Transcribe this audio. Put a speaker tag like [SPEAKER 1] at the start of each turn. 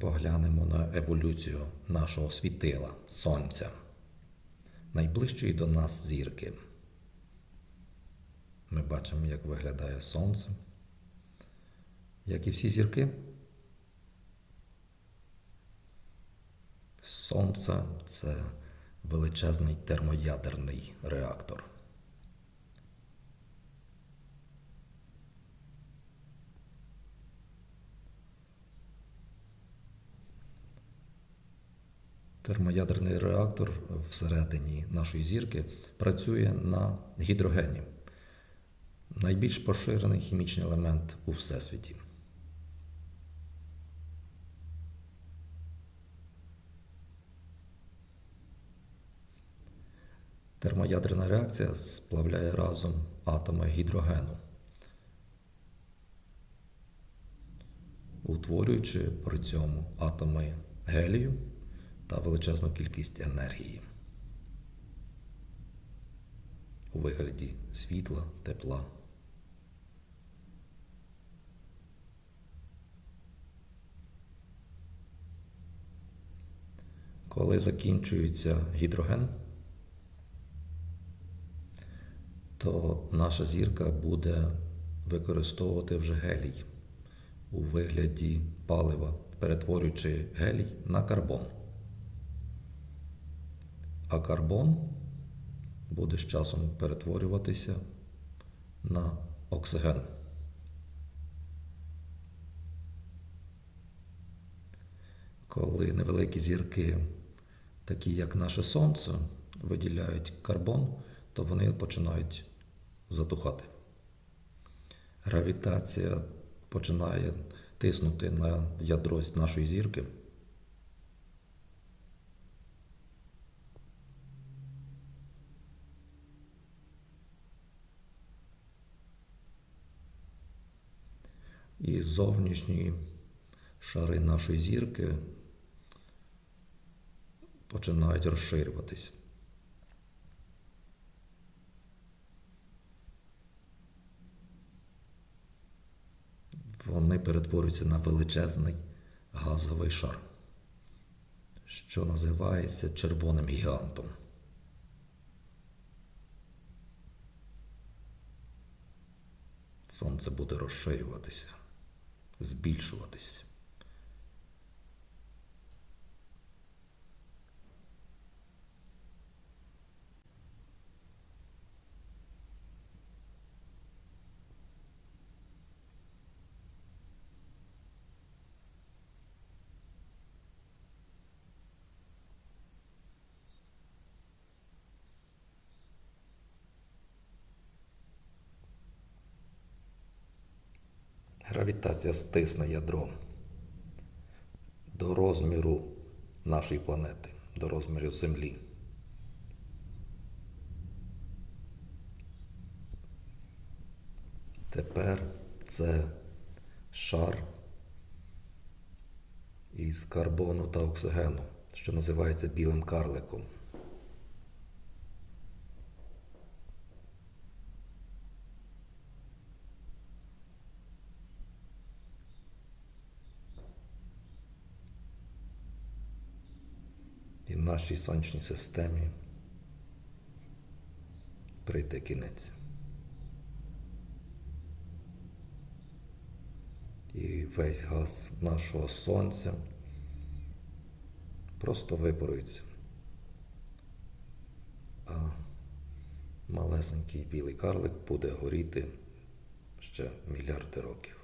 [SPEAKER 1] поглянемо на еволюцію нашого світила, Сонця, найближчої до нас зірки. Ми бачимо, як виглядає Сонце. Як і всі зірки, Сонце це величезний термоядерний реактор. Термоядерний реактор всередині нашої зірки працює на гідрогені. Найбільш поширений хімічний елемент у всесвіті. Термоядерна реакція сплавляє разом атоми гідрогену, утворюючи при цьому атоми гелію та величезну кількість енергії у вигляді світла, тепла. Коли закінчується гідроген, то наша зірка буде використовувати вже гелій у вигляді палива, перетворюючи гелій на карбон. А карбон буде з часом перетворюватися на оксиген. Коли невеликі зірки, такі як наше Сонце, виділяють карбон, то вони починають затухати. Гравітація починає тиснути на ядро нашої зірки. І зовнішні шари нашої зірки починають розширюватись. Вони перетворюються на величезний газовий шар, що називається червоним гігантом. Сонце буде розширюватися, збільшуватись. Гравітація стисне ядро до розміру нашої планети, до розміру Землі. Тепер це шар із карбону та оксигену, що називається білим карликом. Нашій сонячній системі прийде кінець. І весь газ нашого сонця просто випарується. А малесенький білий карлик буде горіти ще мільярди років.